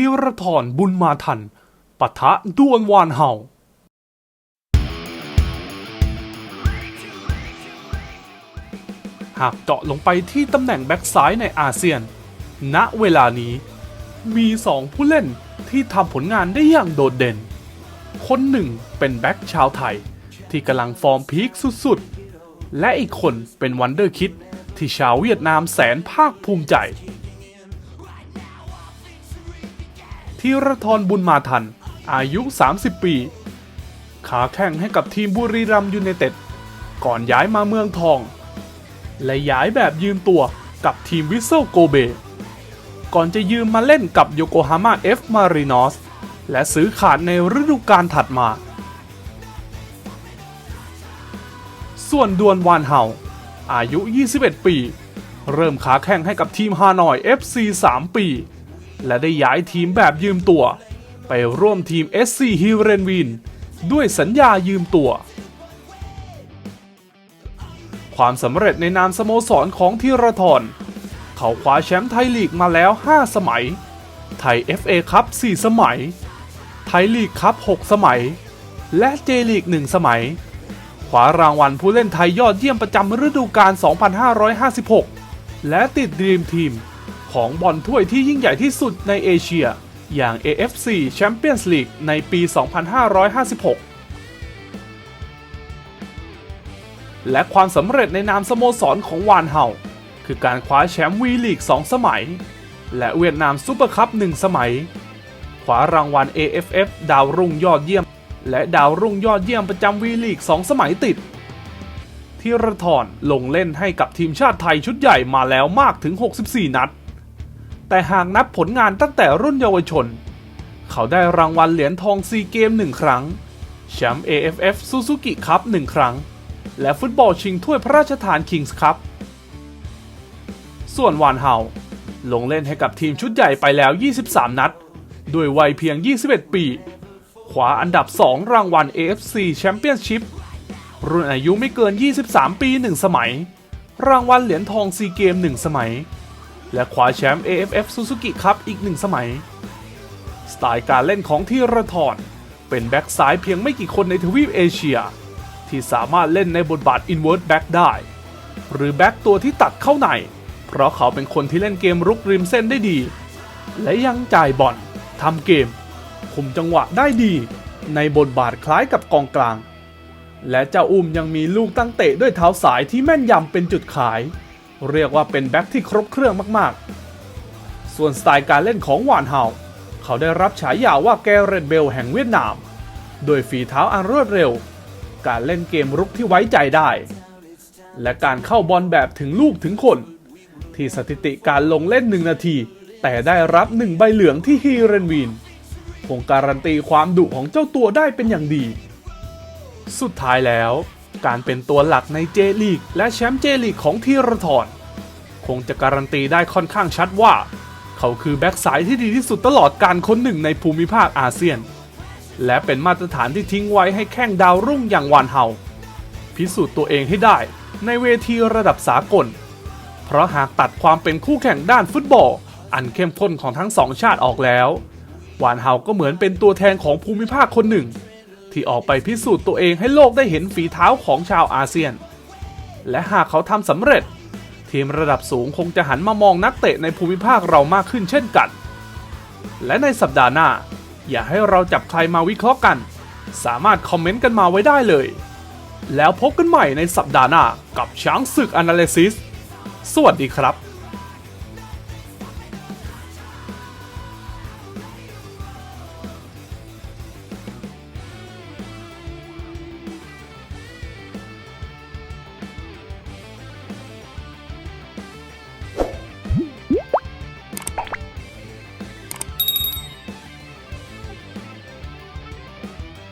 ธีรทรบุญมาทันปะทะดวลวานเห่า หากเจาะลงไปที่ตำแหน่งแบ็กซ้ายในอาเซียน ณเวลานี้ มี2ผู้เล่นที่ทำผลงานได้อย่างโดดเด่น คนหนึ่งเป็นแบ็กชาวไทย ที่กำลังฟอร์มพีคสุดๆ และอีกคนเป็นวันเดอร์คิดที่ชาวเวียดนามแสนภาคภูมิใจ ธีรทรบุญมาทัน อายุ 30 ปี ขาแข่งให้กับทีมบุรีรัมยูไนเต็ด ก่อนย้ายมาเมืองทอง และย้ายแบบยืมตัวกับทีมวิสเซลโกเบ ก่อนจะยืมมาเล่นกับโยโกฮาม่าเอฟมารินอสและซื้อขาดในฤดูกาลถัดมา ส่วนดวนวานเฮาอายุ 21 ปี เริ่มขาแข่งให้กับทีมฮานอย FC 3 ปี และได้ย้ายทีมแบบยืมตัว ไปร่วมทีม SC ฮิเรนวินด้วยสัญญายืมตัว ความสำเร็จในนามสโมสรของธีรทรเขาคว้าแชมป์ไทยลีกมาแล้ว 5 สมัย ไทย FA คัพ4สมัย ไทยลีกคัพ6สมัย และเจลีก 1 สมัยขวารางวัลผู้เล่นไทยยอดเยี่ยมประจำฤดูกาล 2556 และติดดรีมทีม ของบอลถ้วยที่ยิ่งใหญ่ที่สุดในเอเชีย อย่าง AFC Champions League ในปี 2556และความสำเร็จในนามสโมสรของวานเฮาคือการคว้าแชมป์วีลีก 2 สมัย และเวียดนามซูเปอร์คัพ1สมัย คว้ารางวัล AFF ดาวรุ่งยอดเยี่ยม และดาวรุ่งยอดเยี่ยมประจำวีลีก 2 สมัยติด ที่ระทรลงเล่นให้กับทีมชาติไทยชุดใหญ่มาแล้วมากถึง 64 นัด แต่หากนับผลงานตั้งแต่รุ่นเยาวชน เขาได้รางวัลเหรียญทองซีเกม1ครั้ง แชมป์ AFF ซูซูกิคัพ1ครั้ง และฟุตบอลชิงถ้วยพระราชทานคิงส์คัพ ส่วนวานเฮาลงเล่นให้กับทีมชุดใหญ่ไปแล้ว 23 นัด ด้วยวัยเพียง 21 ปี ขวาอันดับ 2 รางวัล AFC Championship รุ่นอายุไม่เกิน 23 ปี 1 สมัย รางวัลเหรียญทองซีเกม 1 สมัย และขวาแชมป์ AFF Suzuki Cup อีก1สมัย สไตล์การเล่นของธีรทรเป็นแบ็กซ้ายเพียงไม่กี่คนในทวีปเอเชีย ที่สามารถเล่นในบทบาท invert back ได้ หรือแบ็กตัวที่ตัดเข้าใน เพราะเขาเป็นคนที่เล่นเกมรุกริมเส้นได้ดี และยังจ่ายบอลทำเกม คุมจังหวะได้ดี ในบทบาทคล้ายกับกองกลาง และเจ้าอุ้มยังมีลูกตั้งเตะด้วยเท้าสายที่แม่นยำเป็นจุดขาย เรียกว่าเป็นแบ็คที่ครบเครื่องมากๆ ส่วนสไตล์การเล่นของหวานเฮาเขาได้รับฉายาว่าแกเรตเบลแห่งเวียดนาม โดยฝีเท้าอันรวดเร็ว การเล่นเกมรุกที่ไว้ใจได้ และการเข้าบอลแบบถึงลูกถึงคน ที่สถิติการลงเล่นหนึ่งนาที แต่ได้รับหนึ่งใบเหลืองที่ฮีเรนวีนคงการันตีความดุของเจ้าตัวได้เป็นอย่างดี สุดท้ายแล้ว การเป็นตัวหลักในเจลีกและแชมป์เจลีกของธีรทรคงจะการันตีได้ค่อนข้างชัดว่า เขาคือแบ็กซ้ายที่ดีที่สุดตลอดการคนหนึ่งในภูมิภาคอาเซียน และเป็นมาตรฐานที่ทิ้งไว้ให้แข้งดาวรุ่งอย่างวานเฮาพิสูจน์ตัวเองให้ได้ในเวทีระดับสากล เพราะหากตัดความเป็นคู่แข่งด้านฟุตบอล อันเข้มข้นของทั้งสองชาติออกแล้ว วานเฮาก็เหมือนเป็นตัวแทนของภูมิภาคคนหนึ่ง ที่ออกไปพิสูจน์ตัวเองให้โลกได้เห็นฝีเท้าของชาวอาเซียน และหากเขาทำสำเร็จ ทีมระดับสูงคงจะหันมามองนักเตะในภูมิภาคเรามากขึ้นเช่นกัน และในสัปดาห์หน้า อย่าให้เราจับใครมาวิเคราะห์กัน สามารถคอมเมนต์กันมาไว้ได้เลย แล้วพบกันใหม่ในสัปดาห์หน้ากับช้างศึก Analysis สวัสดีครับ